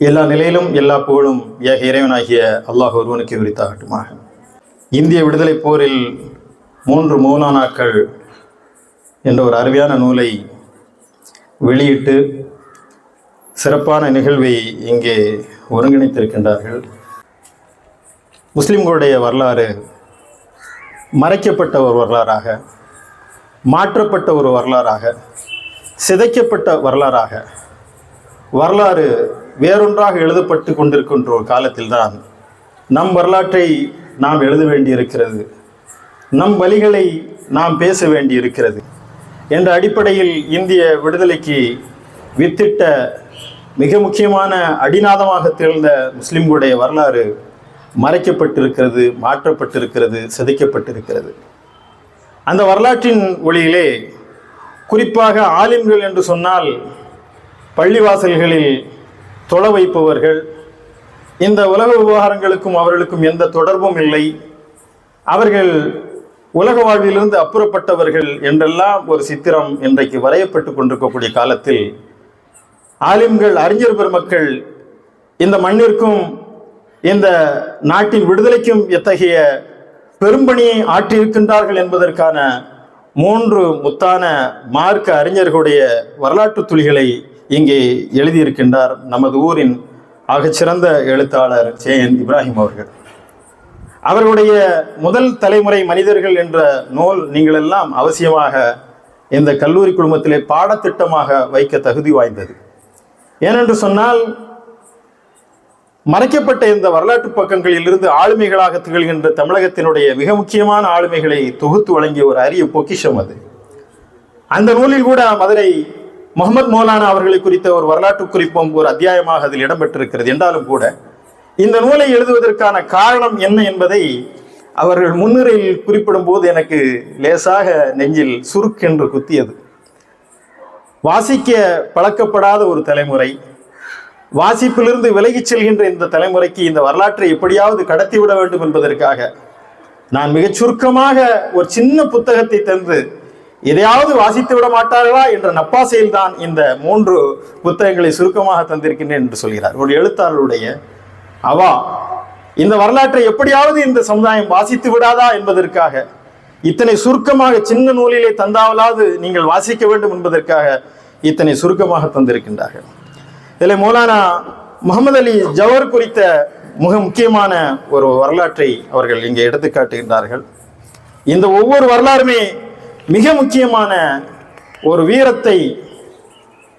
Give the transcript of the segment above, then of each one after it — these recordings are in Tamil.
எல்லா நிலையிலும் எல்லா புகழும் ஏக இறைவனாகிய அல்லாஹ் ஒருவனுக்கு விரித்தாகட்டுமாக. இந்திய விடுதலை போரில் மூன்று மௌலானாக்கள் என்ற ஒரு அருமையான நூலை வெளியிட்டு சிறப்பான நிகழ்வை இங்கே ஒருங்கிணைத்திருக்கின்றார்கள். முஸ்லிம்களுடைய வரலாறு மறைக்கப்பட்ட ஒரு வரலாறாக மாற்றப்பட்ட ஒரு வரலாறாக சிதைக்கப்பட்ட வரலாறாக வரலாறு வேறொன்றாக எழுதப்பட்டு கொண்டிருக்கின்ற ஒரு காலத்தில்தான் நம் வரலாற்றை நாம் எழுத வேண்டியிருக்கிறது. நம் வழிகளை நாம் பேச வேண்டியிருக்கிறது. என்ற அடிப்படையில் இந்திய விடுதலைக்கு வித்திட்ட மிக முக்கியமான அடிநாதமாக திகழ்ந்த முஸ்லிம்களுடைய வரலாறு மறைக்கப்பட்டிருக்கிறது மாற்றப்பட்டிருக்கிறது செதைக்கப்பட்டிருக்கிறது. அந்த வரலாற்றின் ஒளியிலே குறிப்பாக ஆலிம்கள் என்று சொன்னால் பள்ளிவாசல்களில் தொழ வைப்பவர்கள் இந்த உலக விவகாரங்களுக்கும் அவர்களுக்கும் எந்த தொடர்பும் இல்லை. அவர்கள் உலக வாழ்விலிருந்து அப்புறப்பட்டவர்கள் என்றெல்லாம் ஒரு சித்திரம் இன்றைக்கு வரையப்பட்டு கொண்டிருக்கக்கூடிய காலத்தில். ஆலிம்கள் அறிஞர் பெருமக்கள் இந்த மண்ணிற்கும் இந்த நாட்டின் விடுதலைக்கும் எத்தகைய பெரும்பணியை ஆற்றியிருக்கின்றார்கள் என்பதற்கான மூன்று முத்தான மார்க்க அறிஞர்களுடைய வரலாற்று துளிகளை இங்கே எழுதியிருக்கின்றார் நமது ஊரின் ஆகச்சிறந்த எழுத்தாளர் ஜே என் இப்ராஹிம் அவர்கள். அவர்களுடைய முதல் தலைமுறை மனிதர்கள் என்ற நூல் நீங்கள் எல்லாம் அவசியமாக இந்த கல்லூரி குழுமத்திலே பாடத்திட்டமாக வைக்க தகுதி வாய்ந்தது. ஏனென்று சொன்னால் மறைக்கப்பட்ட இந்த வரலாற்று பக்கங்களிலிருந்து ஆளுமைகளாக திகழ்கின்ற தமிழகத்தினுடைய மிக முக்கியமான ஆளுமைகளை தொகுத்து வழங்கிய ஒரு அரிய பொக்கிஷம் அது. அந்த நூலில் கூட மதுரை முகமது மௌலானா அவர்களை குறித்த ஒரு வரலாற்று குறிப்பும் ஒரு அத்தியாயமாக அதில் இடம்பெற்றிருக்கிறது. என்றாலும் கூட இந்த நூலை எழுதுவதற்கான காரணம் என்ன என்பதை அவர்கள் முன்னுரையில் குறிப்பிடும் போது எனக்கு லேசாக நெஞ்சில் சுருக்கென்று குத்தியது. வாசிக்க பழக்கப்படாத ஒரு தலைமுறை வாசிப்பிலிருந்து விலகிச் செல்கின்ற இந்த தலைமுறைக்கு இந்த வரலாற்றை எப்படியாவது கடத்திவிட வேண்டும் என்பதற்காக நான் மிகச் சுருக்கமாக ஒரு சின்ன புத்தகத்தை தந்து எதையாவது வாசித்து விட மாட்டார்களா என்ற நப்பாசையில் தான் இந்த மூன்று புத்தகங்களை சுருக்கமாக தந்திருக்கின்றேன் என்று சொல்கிறார். ஒரு எழுத்தாளருடைய அவா இந்த வரலாற்றை எப்படியாவது இந்த சமுதாயம் வாசித்து விடாதா என்பதற்காக இத்தனை சுருக்கமாக சின்ன நூலிலே தந்தாவலாவது நீங்கள் வாசிக்க வேண்டும் என்பதற்காக இத்தனை சுருக்கமாக தந்திருக்கின்றார்கள். இதில் மௌலானா முகமது அலி ஜவஹர் குறித்த மிக முக்கியமான ஒரு வரலாற்றை அவர்கள் இங்கே எடுத்து காட்டுகின்றார்கள் இந்த ஒவ்வொரு வரலாறுமே மிக முக்கியமான ஒரு வீரத்தை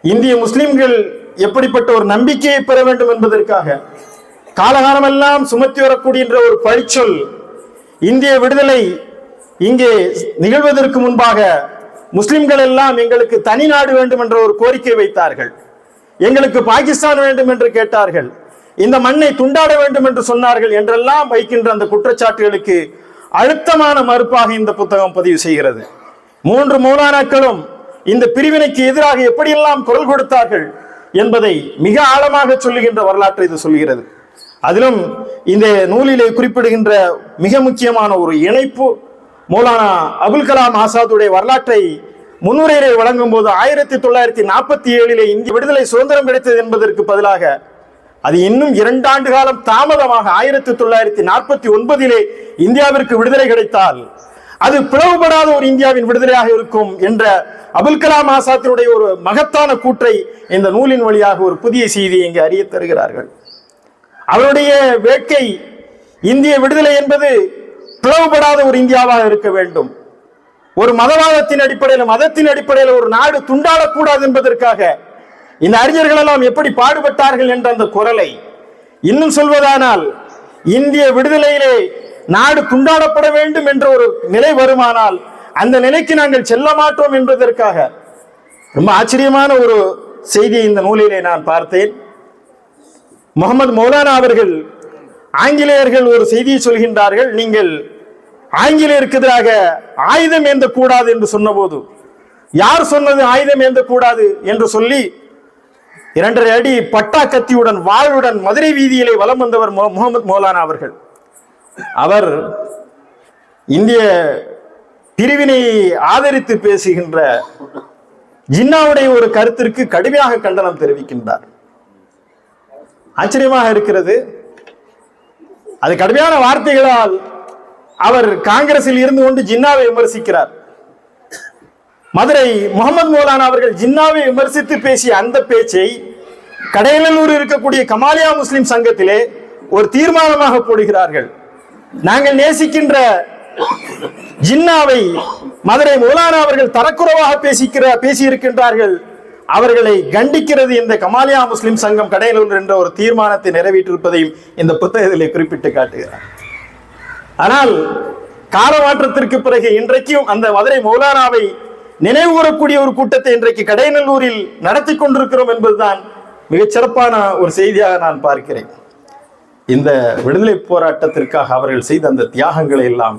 இந்திய முஸ்லிம்கள் எப்படிப்பட்ட ஒரு நம்பிக்கையை பெற வேண்டும் என்பதற்காக காலகாலமெல்லாம் சுமத்தி வரக்கூடிய ஒரு பழிச்சொல் இந்திய விடுதலை இங்கே நிகழ்வதற்கு முன்பாக முஸ்லிம்கள் எல்லாம் எங்களுக்கு தனி நாடு வேண்டும் என்ற ஒரு கோரிக்கை வைத்தார்கள். எங்களுக்கு பாகிஸ்தான் வேண்டும் என்று கேட்டார்கள். இந்த மண்ணை துண்டாட வேண்டும் என்று சொன்னார்கள் என்றெல்லாம் வைக்கின்ற அந்த குற்றச்சாட்டுகளுக்கு அழுத்தமான மறுப்பாக இந்த புத்தகம் பதிவு செய்கிறது. மூன்று மௌலானாக்களும் இந்த பிரிவினைக்கு எதிராக எப்படியெல்லாம் குரல் கொடுத்தார்கள் என்பதை மிக ஆழமாக சொல்லுகின்ற வரலாற்றை இது சொல்கிறது. அதிலும் இந்த நூலிலே குறிப்பிடுகின்ற மிக முக்கியமான ஒரு இணைப்பு மௌலானா அபுல் கலாம் ஆசாதுடைய வரலாற்றை முன்னுரையை வழங்கும் போது ஆயிரத்தி தொள்ளாயிரத்தி நாற்பத்தி ஏழிலே இந்திய விடுதலை சுதந்திரம் கிடைத்தது என்பதற்கு பதிலாக அது இன்னும் இரண்டாண்டு காலம் தாமதமாக ஆயிரத்தி தொள்ளாயிரத்தி நாற்பத்தி ஒன்பதிலே இந்தியாவிற்கு விடுதலை கிடைத்தால் அது பிளவுபடாத ஒரு இந்தியாவின் விடுதலையாக இருக்கும் என்ற அபுல் கலாம் ஆசாத்தினுடைய ஒரு மகத்தான கூற்றை இந்த நூலின் வழியாக ஒரு புதிய செய்தியை இங்கு அறிய தருகிறார்கள். அவருடைய வேட்கை இந்திய விடுதலை என்பது பிளவுபடாத ஒரு இந்தியாவாக இருக்க வேண்டும். ஒரு மதவாதத்தின் அடிப்படையில் மதத்தின் அடிப்படையில் ஒரு நாடு துண்டாடக்கூடாது என்பதற்காக இந்த அறிஞர்கள் எல்லாம் எப்படி பாடுபட்டார்கள் என்ற அந்த குரலை இன்னும் சொல்வதானால் இந்திய விடுதலையிலே நாடு துண்டாடப்பட வேண்டும் என்ற ஒரு நிலை வருமானால் அந்த நிலைக்கு நாங்கள் செல்ல மாட்டோம் என்பதற்காக ரொம்ப ஆச்சரியமான ஒரு செய்தியை இந்த நூலிலே நான் பார்த்தேன். முகமது மௌலானா அவர்கள் ஆங்கிலேயர்கள் ஒரு செய்தியை சொல்கின்றார்கள் நீங்கள் ஆங்கிலேயருக்கு எதிராக ஆயுதம் ஏந்த கூடாது என்று சொன்னபோது யார் சொன்னது ஆயுதம் ஏந்த கூடாது என்று சொல்லி இரண்டரை அடி பட்டா கத்தியுடன் வாளுடன் மதுரை வீதியிலே வலம் வந்தவர் முகமது மௌலானா அவர்கள். அவர் இந்திய பிரிவினை ஆதரித்து பேசுகின்ற ஜின்னாவுடைய ஒரு கருத்திற்கு கடுமையாக கண்டனம் தெரிவிக்கின்றார். ஆச்சரியமாக இருக்கிறது. அது கடுமையான வார்த்தைகளால் அவர் காங்கிரஸில் இருந்து கொண்டு ஜின்னாவை விமர்சிக்கிறார். மதுரை முகமது மௌலானா அவர்கள் ஜின்னாவை விமர்சித்து பேசிய அந்த பேச்சை கடையலூர் இருக்கக்கூடிய கமாலியா முஸ்லிம் சங்கத்திலே ஒரு தீர்மானமாக போடுகிறார்கள். நாங்கள் நேசிக்கின்ற ஜின்னாவை மதுரை மௌலானா அவர்கள் தரக்குறைவாக பேசிக்கிற பேசியிருக்கின்றார்கள். அவர்களை கண்டிக்கிறது இந்த கமாலியா முஸ்லிம் சங்கம் கடையலூர் என்ற ஒரு தீர்மானத்தை நிறைவேற்றிருப்பதையும் இந்த புத்தகத்தில் குறிப்பிட்டு காட்டுகிறார். ஆனால் காலமாற்றத்திற்கு பிறகு இன்றைக்கும் அந்த மதுரை மௌலானாவை நினைவுகூரக்கூடிய ஒரு கூட்டத்தை இன்றைக்கு கடையநல்லூரில் நடத்தி கொண்டிருக்கிறோம் என்பதுதான் மிகச்சிறப்பான ஒரு செய்தியாக நான் பார்க்கிறேன். இந்த விடுதலை போராட்டத்திற்காக அவர்கள் செய்த அந்த தியாகங்களை எல்லாம்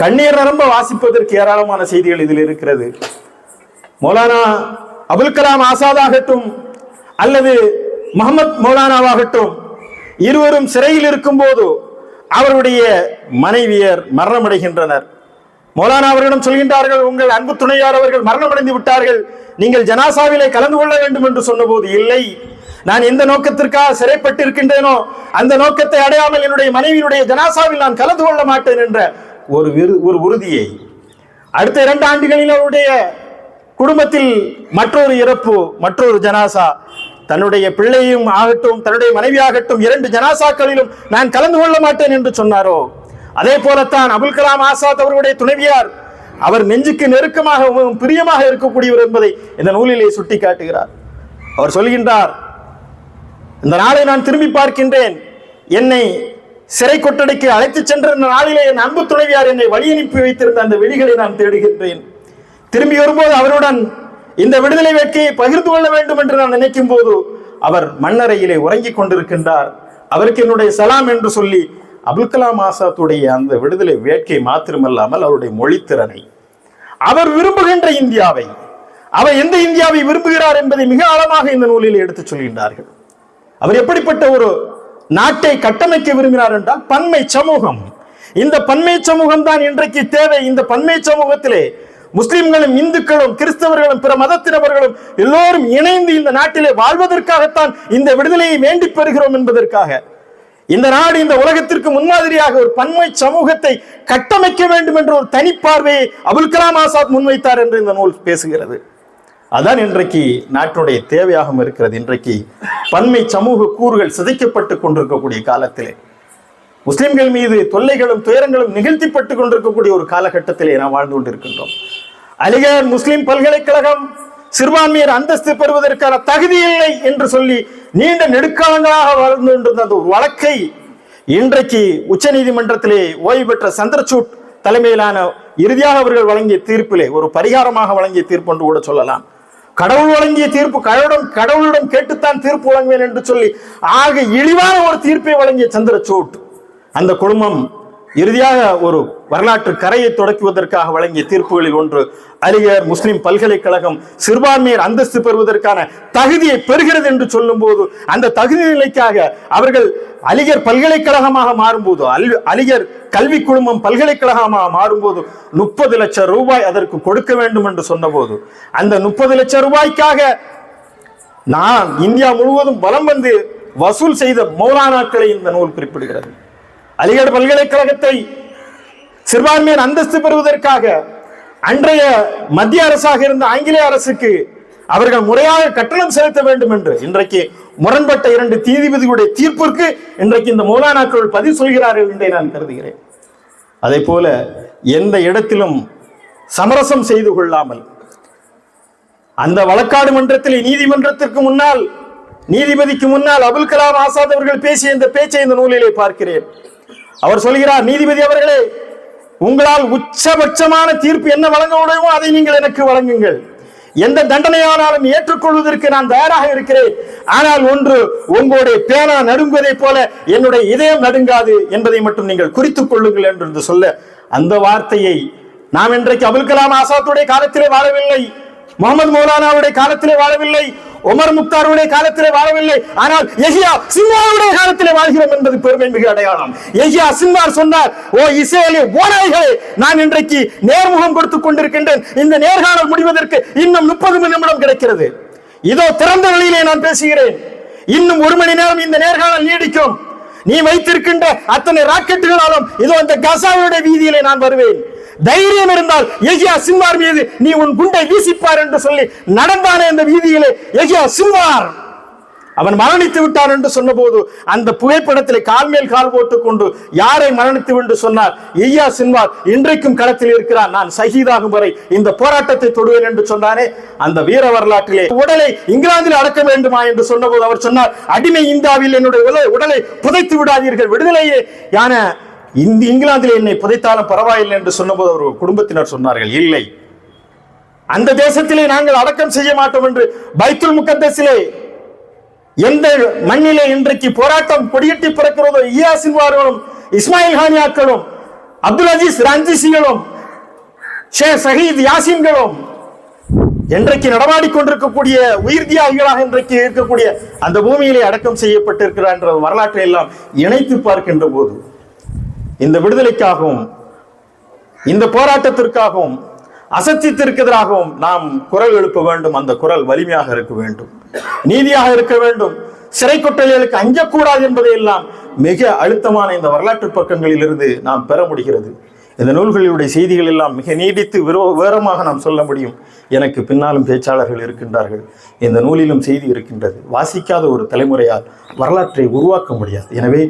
கண்ணீர் நிரம்ப வாசிப்பதற்கு ஏராளமான செய்திகள் இதில் இருக்கிறது. மௌலானா அபுல் கலாம் ஆசாதாகட்டும் அல்லது முகமது மௌலானாவாகட்டும் இருவரும் சிறையில் இருக்கும்போது அவருடைய மனைவியர் மரணமடைகின்றனர். மௌலானா அவர்களிடம் சொல்கின்றார்கள் உங்கள் அன்பு துணையார் அவர்கள் மரணமடைந்து விட்டார்கள். நீங்கள் ஜனாசாவிலே கலந்து கொள்ள வேண்டும் என்று சொன்னபோது இல்லை நான் எந்த நோக்கத்திற்காக சிறைப்பட்டிருக்கின்றேனோ அந்த நோக்கத்தை அடையாமல் என்னுடைய மனைவியினுடைய ஜனாசாவில் நான் கலந்து கொள்ள மாட்டேன் என்ற ஒரு ஒரு உறுதியை அடுத்த இரண்டு ஆண்டுகளில் அவருடைய குடும்பத்தில் மற்றொரு இறப்பு மற்றொரு ஜனாசா தன்னுடைய பிள்ளையும் ஆகட்டும் தன்னுடைய மனைவி ஆகட்டும் இரண்டு ஜனாசாக்களிலும் நான் கலந்து கொள்ள மாட்டேன் என்று சொன்னாரோ? அதே போலத்தான் அபுல் கலாம் ஆசாத் அவருடைய துணைவியார். அவர் நெஞ்சுக்கு நெருக்கமாக பிரியமாக இருக்கக்கூடியவர் என்பதை இந்த நூலிலே சுட்டி காட்டுகிறார் அவர் சொல்கின்றார் இந்த நாளை நான் திரும்பி பார்க்கின்றேன். என்னை சிறை கொட்டடைக்கு அழைத்துச் சென்ற இந்த நாளிலே என் அன்பு துணைவியார் என்னை வழி அனுப்பி வைத்திருந்த அந்த வெளிகளை நான் தேடுகின்றேன். திரும்பி வரும்போது அவருடன் இந்த விடுதலை வேட்கையை பகிர்ந்து கொள்ள வேண்டும் என்று நான் நினைக்கும் போது அவர் மண்ணறையிலே உறங்கிக் கொண்டிருக்கின்றார். அவருக்கு என்னுடைய சலாம் என்று சொல்லி அபுல் கலாம் ஆசாத்துடைய அந்த விடுதலை வேட்கை மாத்திரமல்லாமல் அவருடைய மொழித்திறனை அவர் விரும்புகின்ற இந்தியாவை அவர் எந்த இந்தியாவை விரும்புகிறார் என்பதை மிக ஆழமாக இந்த நூலில் எடுத்துச் சொல்கின்றார்கள். அவர் எப்படிப்பட்ட ஒரு நாட்டை கட்டமைக்க விரும்பினார் என்றால் பன்மை சமூகம். இந்த பன்மை சமூகம் தான் இன்றைக்கு தேவை. இந்த பன்மை சமூகத்திலே முஸ்லிம்களும் இந்துக்களும் கிறிஸ்தவர்களும் பிற மதத்தினவர்களும் எல்லோரும் இணைந்து இந்த நாட்டிலே வாழ்வதற்காகத்தான் இந்த விடுதலையை வேண்டி பெறுகிறோம் என்பதற்காக இந்த நாடு இந்த உலகத்திற்கு முன்மாதிரியாக ஒரு பன்மை சமூகத்தை கட்டமைக்க வேண்டும் என்ற ஒரு தனிப்பார்வையை அபுல் கலாம் ஆசாத் முன்வைத்தார் என்று இந்த நூல் பேசுகிறது. அதான் இன்றைக்கு நாட்டினுடைய தேவையாகவும் இருக்கிறது. இன்றைக்கு பன்மை சமூக கூறுகள் சிதைக்கப்பட்டு கொண்டிருக்கக்கூடிய காலத்திலே முஸ்லிம்கள் மீது தொல்லைகளும் துயரங்களும் நிகழ்த்திப்பட்டு கொண்டிருக்கக்கூடிய ஒரு காலகட்டத்திலே நாம் வாழ்ந்து கொண்டிருக்கின்றோம். அலிகர் முஸ்லிம் பல்கலைக்கழகம் சிறுபான்மையர் அந்தஸ்து பெறுவதற்கான தகுதி இல்லை என்று சொல்லி நீண்ட நெடுக்காலங்களாக வளர்ந்து கொண்டிருந்த அந்த வழக்கை இன்றைக்கு உச்சநீதிமன்றத்திலே ஓய்வு பெற்ற சந்திரசூட் தலைமையிலான இறுதியாக அவர்கள் வழங்கிய தீர்ப்பிலே ஒரு பரிகாரமாக வழங்கிய தீர்ப்பு என்று கூட சொல்லலாம். கடவுள் வழங்கிய தீர்ப்பு கடவுளிடம் கடவுளிடம் கேட்டுத்தான் தீர்ப்பு வழங்குவேன் என்று சொல்லி ஆக இழிவான ஒரு தீர்ப்பை வழங்கிய சந்திரசூட். அந்த குடும்பம் இறுதியாக ஒரு வரலாற்று கரையை தொடக்குவதற்காக வழங்கிய தீர்ப்புகளில் ஒன்று அலிகர் முஸ்லிம் பல்கலைக்கழகம் சிறுபான்மையர் அந்தஸ்து பெறுவதற்கான தகுதியை பெறுகிறது என்று சொல்லும்போது அந்த தகுதி நிலைக்காக அவர்கள் அலிகர் பல்கலைக்கழகமாக மாறும்போது அல்- அலிகர் கல்வி குழுமம் பல்கலைக்கழகமாக மாறும்போது முப்பது லட்சம் ரூபாய் அதற்கு கொடுக்க வேண்டும் என்று சொன்னபோது அந்த முப்பது லட்சம் ரூபாய்க்காக நான் இந்தியா முழுவதும் வலம் வந்து வசூல் செய்த மௌலானாக்களை இந்த நூல் குறிப்பிடுகிறது. அலிகர் பல்கலைக்கழகத்தை சிறுபான்மையர் அந்தஸ்து பெறுவதற்காக அன்றைய மத்திய அரசாக இருந்த ஆங்கிலேய அரசுக்கு அவர்கள் முறையாக கட்டணம் செலுத்த வேண்டும் என்று இன்றைக்கு முரண்பட்ட இரண்டு நீதிபதிகளுடைய தீர்ப்பிற்கு இன்றைக்கு இந்த மௌலானாக்கள் பதிவு சொல்கிறார்கள் என்றே நான் கருதுகிறேன். அதே போல எந்த இடத்திலும் சமரசம் செய்து கொள்ளாமல் அந்த வழக்காடு மன்றத்தில் நீதிமன்றத்திற்கு முன்னால் நீதிபதிக்கு முன்னால் அபுல் கலாம் ஆசாத் அவர்கள் பேசிய இந்த பேச்சை இந்த நூலிலே பார்க்கிறேன். அவர் சொல்கிறார் நீதிபதி அவர்களே உங்களால் உச்சபட்சமான தீர்ப்பு என்ன வழங்க முடியுமோ அதை நீங்கள் எனக்கு வழங்குங்கள். எந்த தண்டனையானாலும் ஏற்றுக்கொள்வதற்கு நான் தயாராக இருக்கிறேன். ஆனால் ஒன்று உங்களுடைய பேனா நடுங்குவதைப் போல என்னுடைய இதயம் நடுங்காது என்பதை மட்டும் நீங்கள் குறித்துக் கொள்ளுங்கள் என்று சொல்ல அந்த வார்த்தையை நாம் இன்றைக்கு அபுல் கலாம் ஆசாத்துடைய காலத்திலே வாழவில்லை முகமது மௌலானாவுடைய காலத்திலே வாழவில்லை உமர் முக்தாருடைய காலத்திலே வாழவில்லை. ஆனால் எஹியா சின்வாருடைய காலத்திலே வாழ்கிறோம் என்பது பெருமை மிக அடையாளம். எஹியா சின்வார் சொன்னார் ஓ இசையிலே ஓநாய்களே நான் இன்றைக்கு நேர்முகம் கொடுத்துக் கொண்டிருக்கின்றேன். இந்த நேர்காணல் முடிவதற்கு இன்னும் முப்பது நிமிடம் கிடைக்கிறது. இதோ திறந்த வழியிலே நான் பேசுகிறேன். இன்னும் ஒரு மணி நேரம் இந்த நேர்காணல் நீடிக்கும். நீ வைத்திருக்கின்ற அத்தனை ராக்கெட்டுகளாலும் இதோ அந்த கசாவுடைய வீதியிலே நான் வருவேன். தைரியம் இருந்தால் எஜியா சிம்மார் மீது நீ உன் குண்டை வீசிப்பார் என்று சொல்லி நடந்தானே இந்த வீதியிலே எஜியா சின்வார். அவன் மரணித்து விட்டான் என்று சொன்னபோது அந்த புகைப்படத்திலே கால் மேல் கால் போட்டுக் கொண்டு யாரை மரணித்து என்று சொன்னார்? ஐயா சின்வார் இன்றைக்கும் களத்தில் இருக்கிறார். நான் சகிதாகும் வரை இந்த போராட்டத்தை தொடுவேன் என்று சொன்னானே. அந்த வீர வரலாற்றிலே உடலை இங்கிலாந்தில் அடக்க வேண்டுமா என்று சொன்னபோது அவர் சொன்னார் அடிமை இந்தியாவில் என்னுடைய உடலை- உடலை புதைத்து விடாதீர்கள். விடுதலையே யான இந்த இங்கிலாந்தில் என்னை புதைத்தாலும் பரவாயில்லை என்று சொன்னபோது அவர் குடும்பத்தினர் சொன்னார்கள் இல்லை. அந்த தேசத்திலே நாங்கள் அடக்கம் செய்ய மாட்டோம் என்று பைத்துல் முகத்தஸிலே எந்த மண்ணிலே இன்றைக்கு போராட்டம் கொடியட்டி பிறக்கிறதோ ஈயா சின்வார்களும் இஸ்மாயில் ஹானியாக்களும் அப்துல் அஜீஸ் ரஞ்சிசிகளும் ஷே சஹீத் யாசின்களும் இன்றைக்கு நடமாடி கொண்டிருக்கக்கூடிய உயிர் தியாகிகளாக இன்றைக்கு இருக்கக்கூடிய அந்த பூமியிலே அடக்கம் செய்யப்பட்டிருக்கிறார் என்ற வரலாற்றை எல்லாம் இணைத்து பார்க்கின்ற போது இந்த விடுதலைக்காகவும் இந்த போராட்டத்திற்காகவும் அசத்தியத்திற்கு எதிராகவும் நாம் குரல் எழுப்ப வேண்டும். அந்த குரல் வலிமையாக இருக்க வேண்டும். நீதியாக இருக்க வேண்டும். சிறை கொட்டலைகளுக்கு அஞ்சக்கூடாது என்பதையெல்லாம் மிக அழுத்தமான இந்த வரலாற்று பக்கங்களில் இருந்து நாம் பெற முடிகிறது. இந்த நூல்களிலுடைய செய்திகள் எல்லாம் மிக நீடித்து விரோ வேரமாக நாம் சொல்ல முடியும். எனக்கு பின்னாலும் பேச்சாளர்கள் இருக்கின்றார்கள். இந்த நூலிலும் செய்தி இருக்கின்றது. வாசிக்காத ஒரு தலைமுறையால் வரலாற்றை உருவாக்க முடியாது. எனவே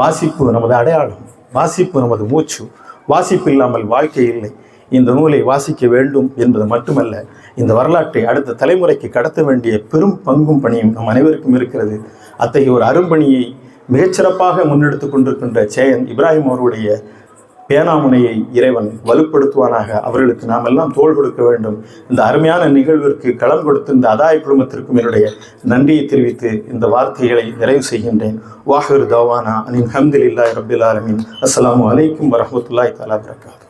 வாசிப்பு நமது அடையாளம். வாசிப்பு நமது மூச்சு. வாசிப்பு இல்லாமல் வாழ்க்கை இல்லை. இந்த நூலை வாசிக்க வேண்டும் என்பது மட்டுமல்ல இந்த வரலாற்றை அடுத்த தலைமுறைக்கு கடத்த வேண்டிய பெரும் பங்கும் பணியும் நம் அனைவருக்கும் இருக்கிறது. அத்தகைய ஒரு அரும்பணியை மிகச்சிறப்பாக முன்னெடுத்து கொண்டிருக்கின்ற சேயன் இப்ராஹிம் அவருடைய பேனாமுனையை இறைவன் வலுப்படுத்துவானாக. அவர்களுக்கு நாம் எல்லாம் தோள் கொடுக்க வேண்டும். இந்த அருமையான நிகழ்விற்கு களம் கொடுத்து இந்த அதாய குழுமத்திற்கும் என்னுடைய நன்றியை தெரிவித்து இந்த வார்த்தைகளை நிறைவு செய்கின்றேன். வாஹர் தவானா அனின் ஹம்துலில்லாஹி ரபில் ஆலமின். அஸ்லாம் அலைக்கும் வரமத்துல்லாய் தலா வரகாத்துஹு